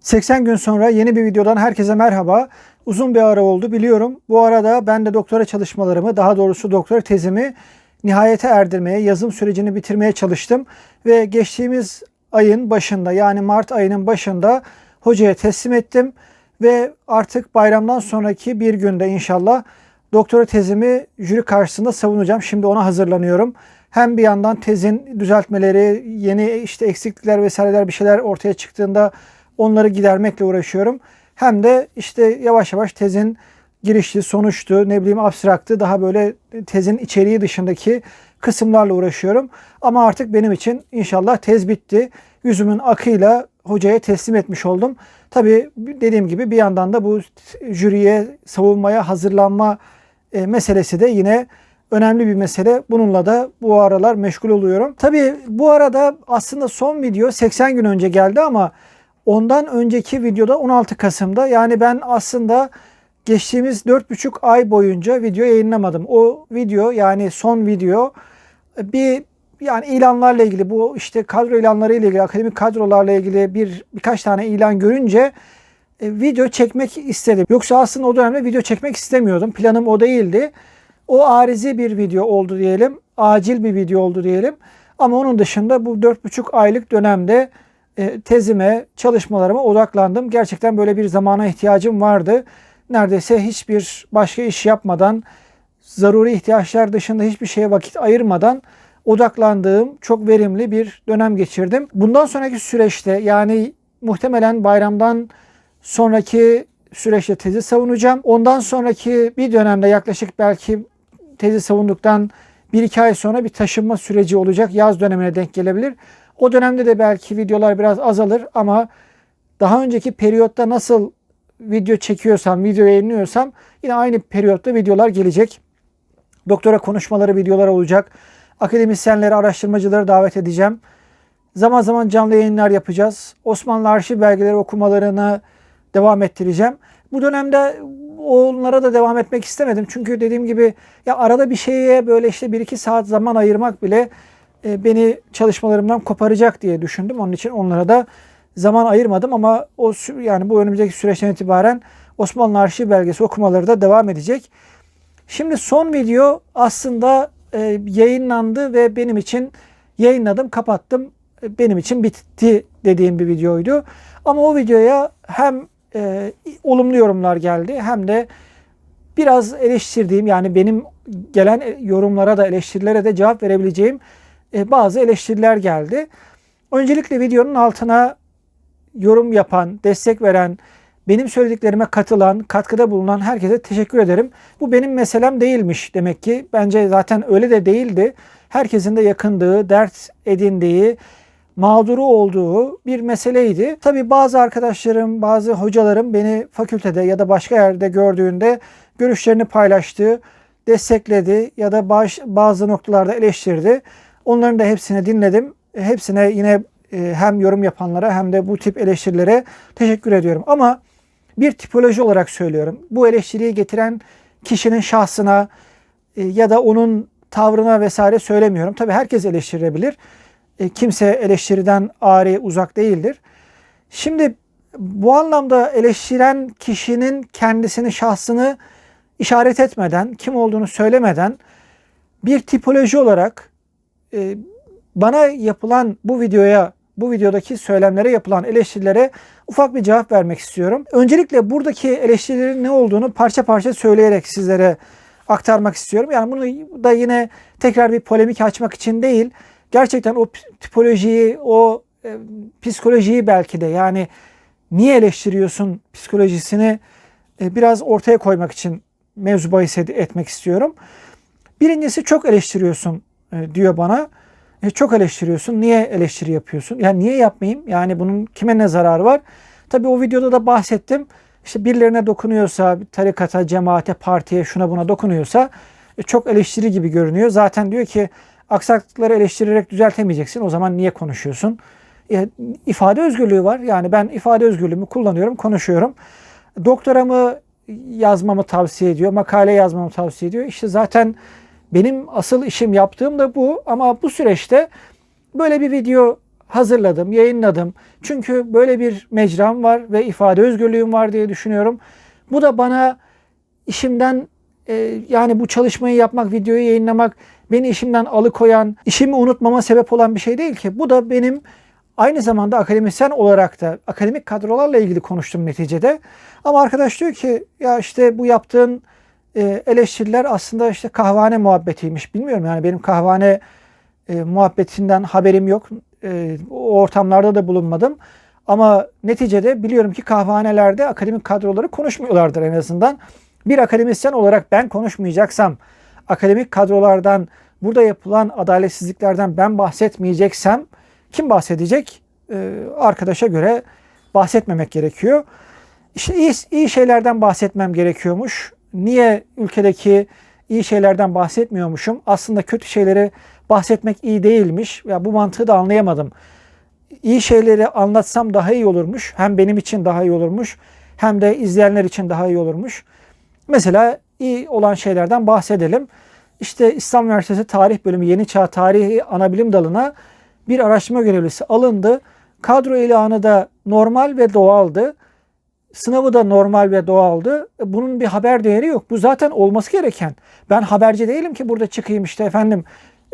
80 gün sonra yeni bir videodan herkese merhaba. Uzun bir ara oldu biliyorum. Bu arada ben de doktora çalışmalarımı, daha doğrusu doktora tezimi nihayete erdirmeye, yazım sürecini bitirmeye çalıştım. Ve geçtiğimiz ayın başında yani Mart ayının başında hocaya teslim ettim. Ve artık bayramdan sonraki bir günde inşallah doktora tezimi jüri karşısında savunacağım. Şimdi ona hazırlanıyorum. Hem bir yandan tezin düzeltmeleri, yeni işte eksiklikler vesaireler bir şeyler ortaya çıktığında onları gidermekle uğraşıyorum. Hem de işte yavaş yavaş tezin girişli, sonuçtu, ne bileyim abstraktı, daha böyle tezin içeriği dışındaki kısımlarla uğraşıyorum. Ama artık benim için inşallah tez bitti. Yüzümün akıyla hocaya teslim etmiş oldum. Tabii dediğim gibi bir yandan da bu jüriye savunmaya hazırlanma e, meselesi de yine önemli bir mesele. Bununla da bu aralar meşgul oluyorum. Tabii bu arada aslında son video 80 gün önce geldi ama ondan önceki videoda 16 Kasım'da yani ben aslında geçtiğimiz 4,5 ay boyunca video yayınlamadım. O video yani son video bir yani ilanlarla ilgili bu işte kadro ilanları ile ilgili akademik kadrolarla ilgili bir birkaç tane ilan görünce e, video çekmek istedim. Yoksa aslında o dönemde video çekmek istemiyordum. Planım o değildi. O arizi bir video oldu diyelim. Acil bir video oldu diyelim. Ama onun dışında bu 4,5 aylık dönemde tezime, çalışmalarıma odaklandım. Gerçekten böyle bir zamana ihtiyacım vardı. Neredeyse hiçbir başka iş yapmadan, zaruri ihtiyaçlar dışında hiçbir şeye vakit ayırmadan odaklandığım çok verimli bir dönem geçirdim. Bundan sonraki süreçte yani muhtemelen bayramdan sonraki süreçte tezi savunacağım. Ondan sonraki bir dönemde yaklaşık belki tezi savunduktan bir iki ay sonra bir taşınma süreci olacak. Yaz dönemine denk gelebilir. O dönemde de belki videolar biraz azalır ama daha önceki periyotta nasıl video çekiyorsam, video yayınlıyorsam yine aynı periyotta videolar gelecek. Doktora konuşmaları videolar olacak. Akademisyenleri, araştırmacıları davet edeceğim. Zaman zaman canlı yayınlar yapacağız. Osmanlı arşiv belgeleri okumalarını devam ettireceğim. Bu dönemde onlara da devam etmek istemedim. Çünkü dediğim gibi ya arada bir şeye böyle işte 1-2 saat zaman ayırmak bile beni çalışmalarımdan koparacak diye düşündüm. Onun için onlara da zaman ayırmadım ama o yani bu önümüzdeki süreçten itibaren Osmanlı arşiv belgesi okumaları da devam edecek. Şimdi son video aslında e, yayınlandı ve benim için yayınladım, kapattım. E, benim için bitti dediğim bir videoydu. Ama o videoya hem e, olumlu yorumlar geldi hem de biraz eleştirdiğim yani benim gelen yorumlara da eleştirilere de cevap verebileceğim e, bazı eleştiriler geldi. Öncelikle videonun altına yorum yapan, destek veren, benim söylediklerime katılan, katkıda bulunan herkese teşekkür ederim. Bu benim meselem değilmiş demek ki. Bence zaten öyle de değildi. Herkesin de yakındığı, dert edindiği, mağduru olduğu bir meseleydi. Tabii bazı arkadaşlarım, bazı hocalarım beni fakültede ya da başka yerde gördüğünde görüşlerini paylaştı, destekledi ya da bazı noktalarda eleştirdi. Onların da hepsini dinledim. Hepsine yine e, hem yorum yapanlara hem de bu tip eleştirilere teşekkür ediyorum. Ama bir tipoloji olarak söylüyorum. Bu eleştiriyi getiren kişinin şahsına e, ya da onun tavrına vesaire söylemiyorum. Tabii herkes eleştirilebilir. E, kimse eleştiriden ari uzak değildir. Şimdi bu anlamda eleştiren kişinin kendisini, şahsını işaret etmeden, kim olduğunu söylemeden bir tipoloji olarak e, bana yapılan bu videoya, bu videodaki söylemlere yapılan eleştirilere ufak bir cevap vermek istiyorum. Öncelikle buradaki eleştirilerin ne olduğunu parça parça söyleyerek sizlere aktarmak istiyorum. Yani bunu da yine tekrar bir polemik açmak için değil, gerçekten o tipolojiyi, o e, psikolojiyi belki de yani niye eleştiriyorsun psikolojisini e, biraz ortaya koymak için mevzu bahis etmek istiyorum. Birincisi çok eleştiriyorsun e, diyor bana. E, çok eleştiriyorsun. Niye eleştiri yapıyorsun? Yani niye yapmayayım? Yani bunun kime ne zararı var? Tabii o videoda da bahsettim. İşte birilerine dokunuyorsa, tarikata, cemaate, partiye, şuna buna dokunuyorsa e, çok eleştiri gibi görünüyor. Zaten diyor ki aksaklıkları eleştirerek düzeltemeyeceksin. O zaman niye konuşuyorsun? E, ifade özgürlüğü var. Yani ben ifade özgürlüğümü kullanıyorum, konuşuyorum. Doktoramı yazmamı tavsiye ediyor, makale yazmamı tavsiye ediyor. İşte zaten benim asıl işim yaptığım da bu ama bu süreçte böyle bir video hazırladım, yayınladım. Çünkü böyle bir mecram var ve ifade özgürlüğüm var diye düşünüyorum. Bu da bana işimden e, yani bu çalışmayı yapmak, videoyu yayınlamak beni işimden alıkoyan, işimi unutmama sebep olan bir şey değil ki. Bu da benim aynı zamanda akademisyen olarak da akademik kadrolarla ilgili konuştum neticede. Ama arkadaş diyor ki ya işte bu yaptığın e, eleştiriler aslında işte kahvehane muhabbetiymiş. Bilmiyorum yani benim kahvehane e, muhabbetinden haberim yok. E, o ortamlarda da bulunmadım. Ama neticede biliyorum ki kahvehanelerde akademik kadroları konuşmuyorlardır en azından. Bir akademisyen olarak ben konuşmayacaksam, akademik kadrolardan, burada yapılan adaletsizliklerden ben bahsetmeyeceksem kim bahsedecek? Ee, arkadaşa göre bahsetmemek gerekiyor. İşte iyi, iyi şeylerden bahsetmem gerekiyormuş. Niye ülkedeki iyi şeylerden bahsetmiyormuşum? Aslında kötü şeyleri bahsetmek iyi değilmiş. Ya bu mantığı da anlayamadım. İyi şeyleri anlatsam daha iyi olurmuş. Hem benim için daha iyi olurmuş. Hem de izleyenler için daha iyi olurmuş. Mesela iyi olan şeylerden bahsedelim. İşte İslam Üniversitesi Tarih Bölümü Yeni Çağ Tarihi Anabilim Dalı'na bir araştırma görevlisi alındı. Kadro ilanı da normal ve doğaldı. Sınavı da normal ve doğaldı. Bunun bir haber değeri yok. Bu zaten olması gereken. Ben haberci değilim ki burada çıkayım işte efendim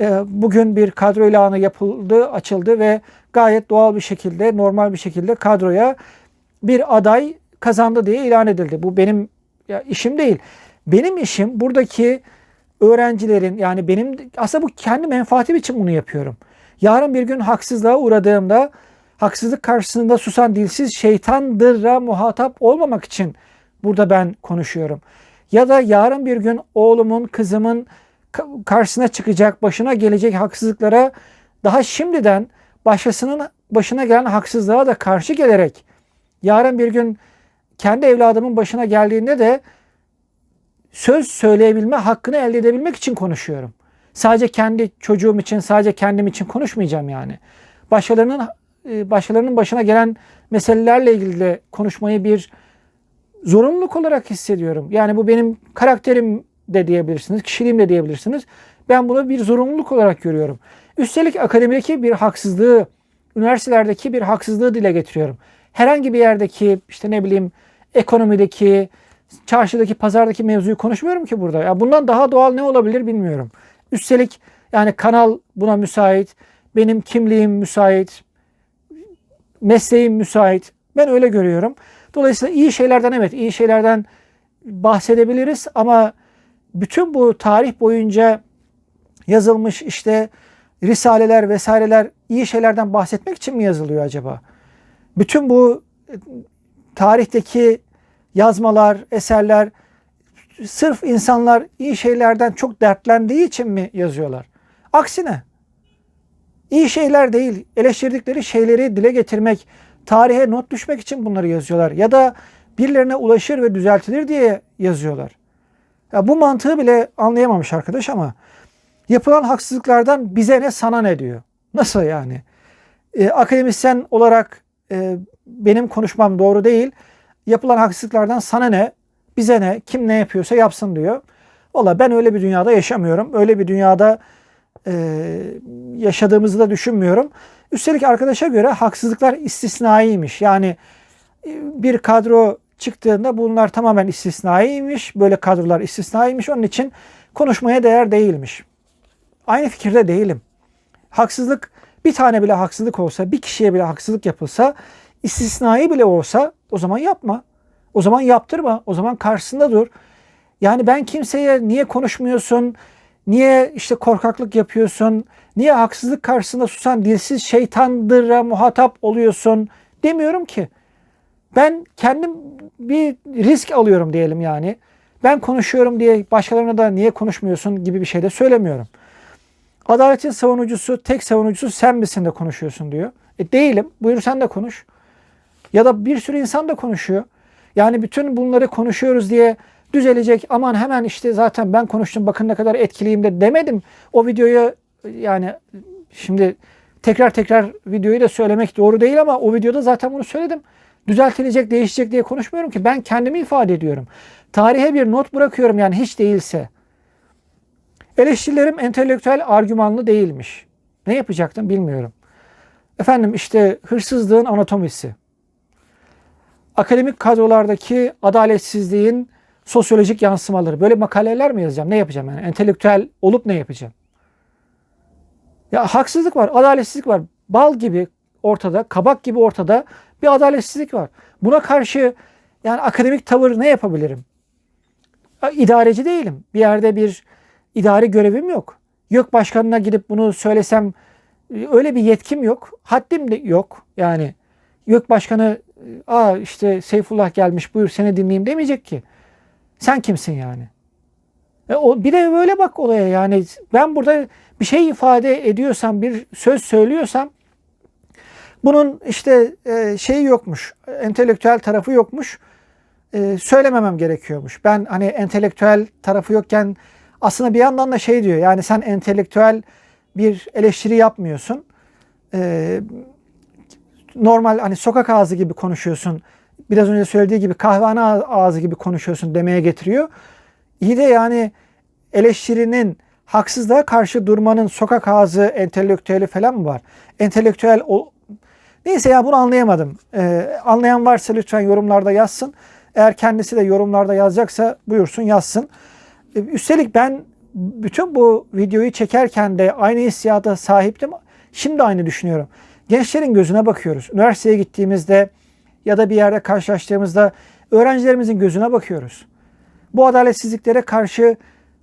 e, bugün bir kadro ilanı yapıldı, açıldı ve gayet doğal bir şekilde, normal bir şekilde kadroya bir aday kazandı diye ilan edildi. Bu benim ya işim değil. Benim işim buradaki öğrencilerin yani benim aslında bu kendi menfaatim için bunu yapıyorum. Yarın bir gün haksızlığa uğradığımda haksızlık karşısında susan dilsiz şeytandır'a muhatap olmamak için burada ben konuşuyorum. Ya da yarın bir gün oğlumun, kızımın karşısına çıkacak, başına gelecek haksızlıklara daha şimdiden başkasının başına gelen haksızlığa da karşı gelerek yarın bir gün kendi evladımın başına geldiğinde de söz söyleyebilme hakkını elde edebilmek için konuşuyorum. Sadece kendi çocuğum için, sadece kendim için konuşmayacağım yani. Başkalarının başkalarının başına gelen meselelerle ilgili de konuşmayı bir zorunluluk olarak hissediyorum. Yani bu benim karakterim de diyebilirsiniz, kişiliğim de diyebilirsiniz. Ben bunu bir zorunluluk olarak görüyorum. Üstelik akademideki bir haksızlığı, üniversitelerdeki bir haksızlığı dile getiriyorum. Herhangi bir yerdeki işte ne bileyim ekonomideki, çarşıdaki, pazardaki mevzuyu konuşmuyorum ki burada. Ya bundan daha doğal ne olabilir bilmiyorum. Üstelik yani kanal buna müsait, benim kimliğim müsait, mesleğim müsait. Ben öyle görüyorum. Dolayısıyla iyi şeylerden evet iyi şeylerden bahsedebiliriz ama bütün bu tarih boyunca yazılmış işte risaleler vesaireler iyi şeylerden bahsetmek için mi yazılıyor acaba? Bütün bu tarihteki yazmalar, eserler sırf insanlar iyi şeylerden çok dertlendiği için mi yazıyorlar? Aksine iyi şeyler değil, eleştirdikleri şeyleri dile getirmek, tarihe not düşmek için bunları yazıyorlar. Ya da birilerine ulaşır ve düzeltilir diye yazıyorlar. Ya bu mantığı bile anlayamamış arkadaş ama yapılan haksızlıklardan bize ne sana ne diyor. Nasıl yani? Ee, akademisyen olarak e, benim konuşmam doğru değil. Yapılan haksızlıklardan sana ne, bize ne, kim ne yapıyorsa yapsın diyor. Valla ben öyle bir dünyada yaşamıyorum. Öyle bir dünyada e, yaşadığımızı da düşünmüyorum. Üstelik arkadaşa göre haksızlıklar istisnaiymiş. Yani e, bir kadro çıktığında bunlar tamamen istisnaiymiş. Böyle kadrolar istisnaiymiş. Onun için konuşmaya değer değilmiş. Aynı fikirde değilim. Haksızlık bir tane bile haksızlık olsa, bir kişiye bile haksızlık yapılsa, istisnai bile olsa o zaman yapma. O zaman yaptırma. O zaman karşısında dur. Yani ben kimseye niye konuşmuyorsun? Niye işte korkaklık yapıyorsun? Niye haksızlık karşısında susan dilsiz şeytandır'a muhatap oluyorsun demiyorum ki. Ben kendim bir risk alıyorum diyelim yani. Ben konuşuyorum diye başkalarına da niye konuşmuyorsun gibi bir şey de söylemiyorum. Adaletin savunucusu, tek savunucusu sen misin de konuşuyorsun diyor. E değilim. Buyur sen de konuş. Ya da bir sürü insan da konuşuyor. Yani bütün bunları konuşuyoruz diye düzelecek. Aman hemen işte zaten ben konuştum bakın ne kadar etkiliyim de demedim. O videoyu yani şimdi tekrar tekrar videoyu da söylemek doğru değil ama o videoda zaten bunu söyledim. Düzeltilecek, değişecek diye konuşmuyorum ki. Ben kendimi ifade ediyorum. Tarihe bir not bırakıyorum yani hiç değilse. Eleştirilerim entelektüel argümanlı değilmiş. Ne yapacaktım bilmiyorum. Efendim işte hırsızlığın anatomisi. Akademik kadrolardaki adaletsizliğin sosyolojik yansımaları. Böyle makaleler mi yazacağım? Ne yapacağım yani? Entelektüel olup ne yapacağım? Ya haksızlık var, adaletsizlik var. Bal gibi ortada, kabak gibi ortada bir adaletsizlik var. Buna karşı yani akademik tavır ne yapabilirim? İdareci değilim. Bir yerde bir idari görevim yok. Yok başkanına gidip bunu söylesem öyle bir yetkim yok. Haddim de yok. Yani yok başkanı aa işte Seyfullah gelmiş buyur seni dinleyeyim demeyecek ki. Sen kimsin yani? E o, bir de böyle bak olaya yani ben burada bir şey ifade ediyorsam bir söz söylüyorsam bunun işte e, şeyi yokmuş, entelektüel tarafı yokmuş, e, söylememem gerekiyormuş. Ben hani entelektüel tarafı yokken aslında bir yandan da şey diyor yani sen entelektüel bir eleştiri yapmıyorsun. E, normal hani sokak ağzı gibi konuşuyorsun. Biraz önce söylediği gibi kahvehane ağzı gibi konuşuyorsun demeye getiriyor. İyi de yani eleştirinin haksızlığa karşı durmanın sokak ağzı entelektüeli falan mı var? Entelektüel o... Neyse ya bunu anlayamadım. Ee, anlayan varsa lütfen yorumlarda yazsın. Eğer kendisi de yorumlarda yazacaksa buyursun yazsın. Ee, üstelik ben bütün bu videoyu çekerken de aynı hissiyata sahiptim. Şimdi aynı düşünüyorum. Gençlerin gözüne bakıyoruz. Üniversiteye gittiğimizde ya da bir yerde karşılaştığımızda öğrencilerimizin gözüne bakıyoruz. Bu adaletsizliklere karşı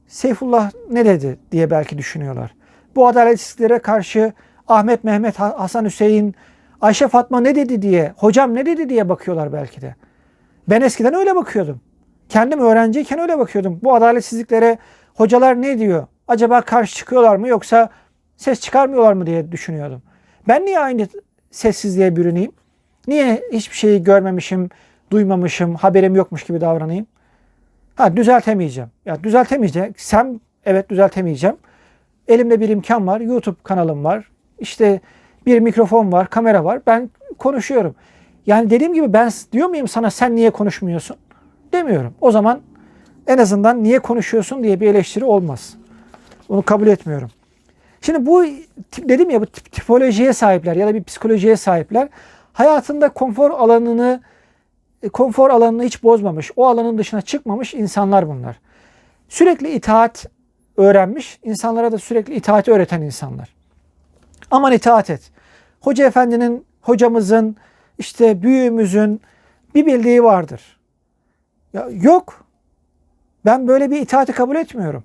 Seyfullah ne dedi diye belki düşünüyorlar. Bu adaletsizliklere karşı Ahmet, Mehmet, Hasan, Hüseyin, Ayşe Fatma ne dedi diye, hocam ne dedi diye bakıyorlar belki de. Ben eskiden öyle bakıyordum. Kendim öğrenciyken öyle bakıyordum. Bu adaletsizliklere hocalar ne diyor? Acaba karşı çıkıyorlar mı yoksa ses çıkarmıyorlar mı diye düşünüyordum. Ben niye aynı sessizliğe bürüneyim? Niye hiçbir şeyi görmemişim, duymamışım, haberim yokmuş gibi davranayım? Ha düzeltemeyeceğim. Ya düzeltemeyeceğim. Sen evet düzeltemeyeceğim. Elimde bir imkan var. YouTube kanalım var. İşte bir mikrofon var, kamera var. Ben konuşuyorum. Yani dediğim gibi ben diyor muyum sana sen niye konuşmuyorsun? Demiyorum. O zaman en azından niye konuşuyorsun diye bir eleştiri olmaz. Onu kabul etmiyorum. Şimdi bu dedim ya bu tipolojiye sahipler ya da bir psikolojiye sahipler hayatında konfor alanını e, konfor alanını hiç bozmamış, o alanın dışına çıkmamış insanlar bunlar. Sürekli itaat öğrenmiş, insanlara da sürekli itaati öğreten insanlar. Aman itaat et. Hoca efendinin, hocamızın, işte büyüğümüzün bir bildiği vardır. Ya yok. Ben böyle bir itaati kabul etmiyorum.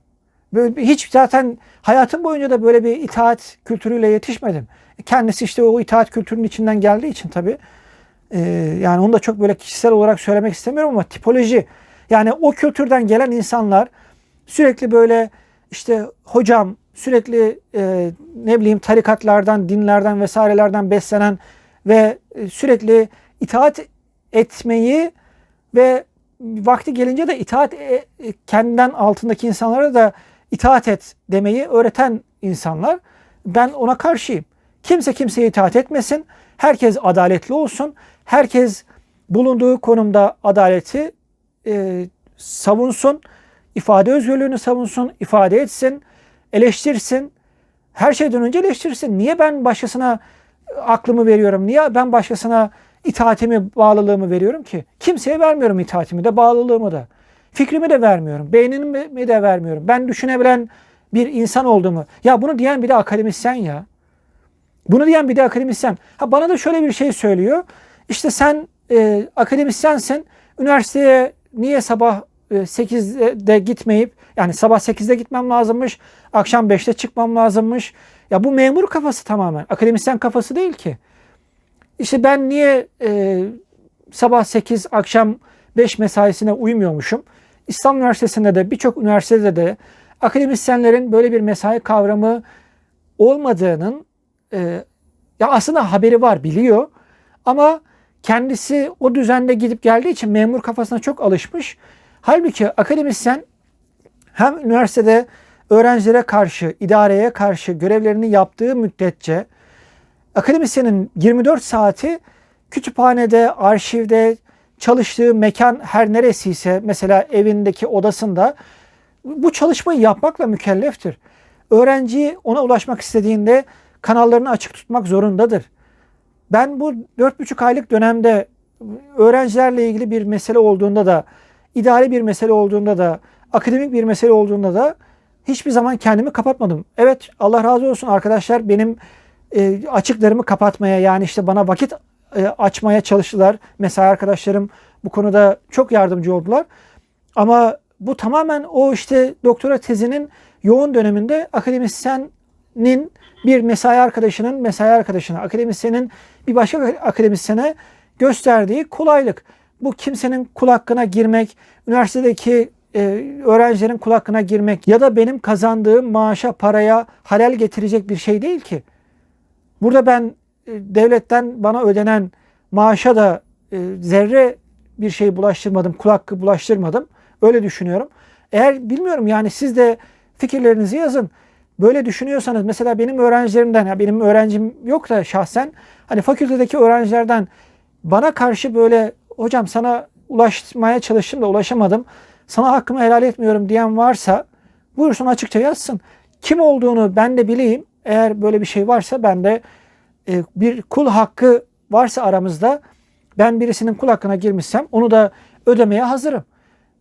Böyle hiç zaten hayatım boyunca da böyle bir itaat kültürüyle yetişmedim. Kendisi işte o itaat kültürünün içinden geldiği için tabii e, yani onu da çok böyle kişisel olarak söylemek istemiyorum ama tipoloji yani o kültürden gelen insanlar sürekli böyle işte hocam sürekli e, ne bileyim tarikatlardan, dinlerden vesairelerden beslenen ve e, sürekli itaat etmeyi ve vakti gelince de itaat e, kendinden altındaki insanlara da itaat et demeyi öğreten insanlar. Ben ona karşıyım. Kimse kimseye itaat etmesin. Herkes adaletli olsun. Herkes bulunduğu konumda adaleti e, savunsun. ifade özgürlüğünü savunsun. ifade etsin. Eleştirsin. Her şeyden önce eleştirsin. Niye ben başkasına aklımı veriyorum? Niye ben başkasına itaatimi, bağlılığımı veriyorum ki? Kimseye vermiyorum itaatimi de, bağlılığımı da. Fikrimi de vermiyorum. Beynimi de vermiyorum. Ben düşünebilen bir insan olduğumu. Ya bunu diyen bir de akademisyen ya. Bunu diyen bir de akademisyen. Ha bana da şöyle bir şey söylüyor. İşte sen e, akademisyensin. Üniversiteye niye sabah e, 8'de gitmeyip yani sabah 8'de gitmem lazımmış. Akşam 5'te çıkmam lazımmış. Ya bu memur kafası tamamen. Akademisyen kafası değil ki. İşte ben niye e, sabah 8 akşam 5 mesaisine uymuyormuşum. İstanbul Üniversitesi'nde de birçok üniversitede de akademisyenlerin böyle bir mesai kavramı olmadığının e, ya aslında haberi var biliyor ama kendisi o düzende gidip geldiği için memur kafasına çok alışmış. Halbuki akademisyen hem üniversitede öğrencilere karşı, idareye karşı görevlerini yaptığı müddetçe akademisyenin 24 saati kütüphanede, arşivde, çalıştığı mekan her neresiyse mesela evindeki odasında bu çalışmayı yapmakla mükelleftir. Öğrenci ona ulaşmak istediğinde kanallarını açık tutmak zorundadır. Ben bu 4,5 aylık dönemde öğrencilerle ilgili bir mesele olduğunda da, idari bir mesele olduğunda da, akademik bir mesele olduğunda da hiçbir zaman kendimi kapatmadım. Evet Allah razı olsun arkadaşlar benim e, açıklarımı kapatmaya yani işte bana vakit e, açmaya çalıştılar. Mesela arkadaşlarım bu konuda çok yardımcı oldular. Ama bu tamamen o işte doktora tezinin yoğun döneminde akademisyenin bir mesai arkadaşının mesai arkadaşına, akademisyenin bir başka akademisyene gösterdiği kolaylık. Bu kimsenin kul hakkına girmek, üniversitedeki e, öğrencilerin kul hakkına girmek ya da benim kazandığım maaşa, paraya halel getirecek bir şey değil ki. Burada ben devletten bana ödenen maaşa da e, zerre bir şey bulaştırmadım, kul bulaştırmadım. Öyle düşünüyorum. Eğer bilmiyorum yani siz de fikirlerinizi yazın. Böyle düşünüyorsanız mesela benim öğrencilerimden ya benim öğrencim yok da şahsen hani fakültedeki öğrencilerden bana karşı böyle hocam sana ulaşmaya çalıştım da ulaşamadım. Sana hakkımı helal etmiyorum diyen varsa buyursun açıkça yazsın. Kim olduğunu ben de bileyim. Eğer böyle bir şey varsa ben de e, bir kul hakkı varsa aramızda ben birisinin kul hakkına girmişsem onu da ödemeye hazırım.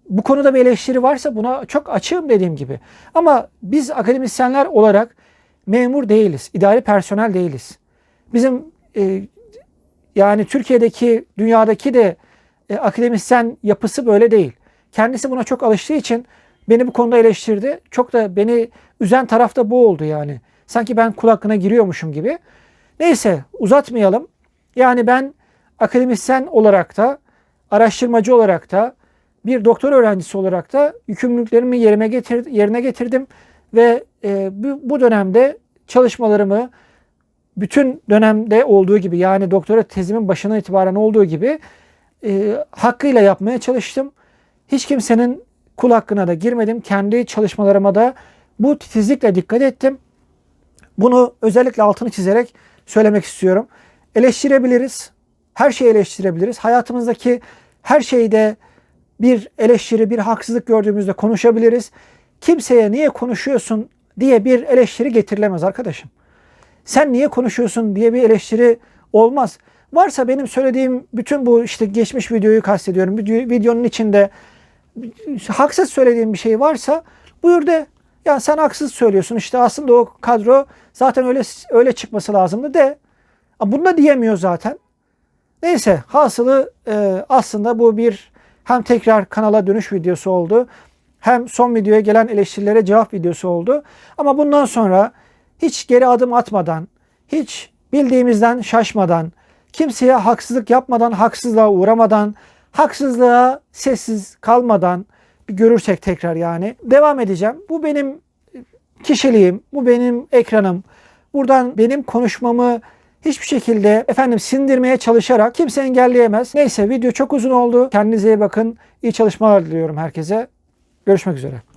Bu konuda bir eleştiri varsa buna çok açığım dediğim gibi. Ama biz akademisyenler olarak memur değiliz, idari personel değiliz. Bizim e, yani Türkiye'deki, dünyadaki de e, akademisyen yapısı böyle değil. Kendisi buna çok alıştığı için beni bu konuda eleştirdi. Çok da beni üzen taraf da bu oldu yani. Sanki ben kul hakkına giriyormuşum gibi. Neyse uzatmayalım. Yani ben akademisyen olarak da, araştırmacı olarak da, bir doktor öğrencisi olarak da yükümlülüklerimi yerine, getir, yerine getirdim. Ve e, bu, bu dönemde çalışmalarımı bütün dönemde olduğu gibi yani doktora tezimin başına itibaren olduğu gibi e, hakkıyla yapmaya çalıştım. Hiç kimsenin kul hakkına da girmedim. Kendi çalışmalarıma da bu titizlikle dikkat ettim. Bunu özellikle altını çizerek söylemek istiyorum. Eleştirebiliriz. Her şeyi eleştirebiliriz. Hayatımızdaki her şeyde bir eleştiri, bir haksızlık gördüğümüzde konuşabiliriz. Kimseye niye konuşuyorsun diye bir eleştiri getirilemez arkadaşım. Sen niye konuşuyorsun diye bir eleştiri olmaz. Varsa benim söylediğim bütün bu işte geçmiş videoyu kastediyorum. Videonun içinde haksız söylediğim bir şey varsa buyur de ya sen haksız söylüyorsun işte aslında o kadro zaten öyle öyle çıkması lazımdı de. Bunu da diyemiyor zaten. Neyse hasılı e, aslında bu bir hem tekrar kanala dönüş videosu oldu. Hem son videoya gelen eleştirilere cevap videosu oldu. Ama bundan sonra hiç geri adım atmadan, hiç bildiğimizden şaşmadan, kimseye haksızlık yapmadan, haksızlığa uğramadan, haksızlığa sessiz kalmadan görürsek tekrar yani devam edeceğim. Bu benim kişiliğim, bu benim ekranım. Buradan benim konuşmamı hiçbir şekilde efendim sindirmeye çalışarak kimse engelleyemez. Neyse video çok uzun oldu. Kendinize iyi bakın. İyi çalışmalar diliyorum herkese. Görüşmek üzere.